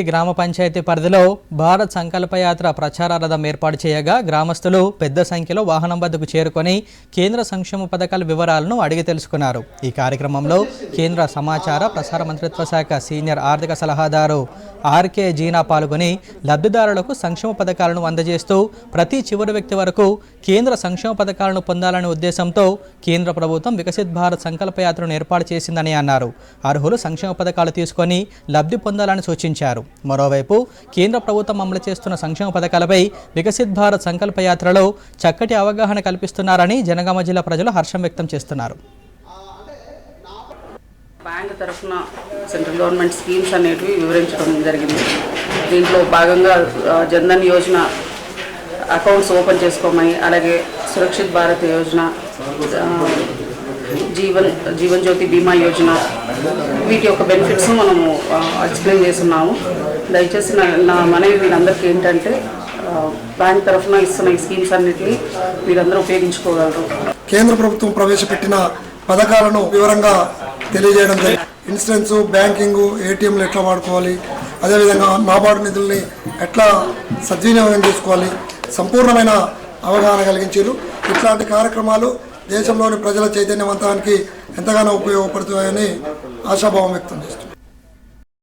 గ్రామ పంచాయతీ పరిధిలో భారత్ సంకల్ప యాత్ర ప్రచార రథం ఏర్పాటు చేయగా గ్రామస్తులు పెద్ద సంఖ్యలో వాహనం వద్దకు చేరుకొని కేంద్ర సంక్షేమ పథకాల వివరాలను అడిగి తెలుసుకున్నారు. ఈ కార్యక్రమంలో కేంద్ర సమాచార ప్రసార మంత్రిత్వ శాఖ సీనియర్ ఆర్థిక సలహాదారు ఆర్కే జీనా పాల్గొని లబ్ధిదారులకు సంక్షేమ పథకాలను అందజేస్తూ ప్రతి చివరి వ్యక్తి వరకు కేంద్ర సంక్షేమ పథకాలను పొందాలనే ఉద్దేశంతో కేంద్ర ప్రభుత్వం వికసిత్ భారత్ సంకల్ప యాత్రను ఏర్పాటు చేసిందని అన్నారు. అర్హులు సంక్షేమ పథకాలు తీసుకొని లబ్ధి పొందాలని సూచించారు. మరోవైపు కేంద్ర ప్రభుత్వం అమలు చేస్తున్న సంక్షేమ పథకాలపై వికసిత్ భారత్ సంకల్ప యాత్రలో చక్కటి అవగాహన కల్పిస్తున్నారని జనగామ జిల్లా ప్రజలు హర్షం వ్యక్తం చేస్తున్నారు. బ్యాంక్ తరఫున సెంట్రల్ గవర్నమెంట్ స్కీమ్స్ అనేటివి వివరించడం జరిగింది. దీంట్లో భాగంగా జన్ధన్ యోజన అకౌంట్స్ ఓపెన్ చేసుకోమని అలాగే సురక్షిత్ భారత్ యోజన జీవన్ జీవన్ జ్యోతి బీమా యోజన వీటి యొక్క బెనిఫిట్స్ మనము ఎక్స్ప్లెయిన్ చేస్తున్నాము. దయచేసి నా నా మనవి వీళ్ళందరికీ ఏంటంటే బ్యాంక్ తరఫున ఇస్తున్న ఈ స్కీమ్స్ అన్నిటిని వీరందరూ ఉపయోగించుకోగలరు. కేంద్ర ప్రభుత్వం ప్రవేశపెట్టిన పథకాలను వివరంగా తెలియజేయడం జరిగింది. ఇన్సూరెన్స్ బ్యాంకింగ్ ఏటీఎంలు ఎట్లా వాడుకోవాలి? అదేవిధంగా నాబార్డు నిధుల్ని ఎట్లా సద్వినియోగం చేసుకోవాలి? సంపూర్ణమైన అవగాహన కలిగించారు. ఇట్లాంటి కార్యక్రమాలు దేశంలోని ప్రజల చైతన్యవంతానికి ఎంతగానో ఉపయోగపడుతుందని ఆశాభావం వ్యక్తం చేస్తారు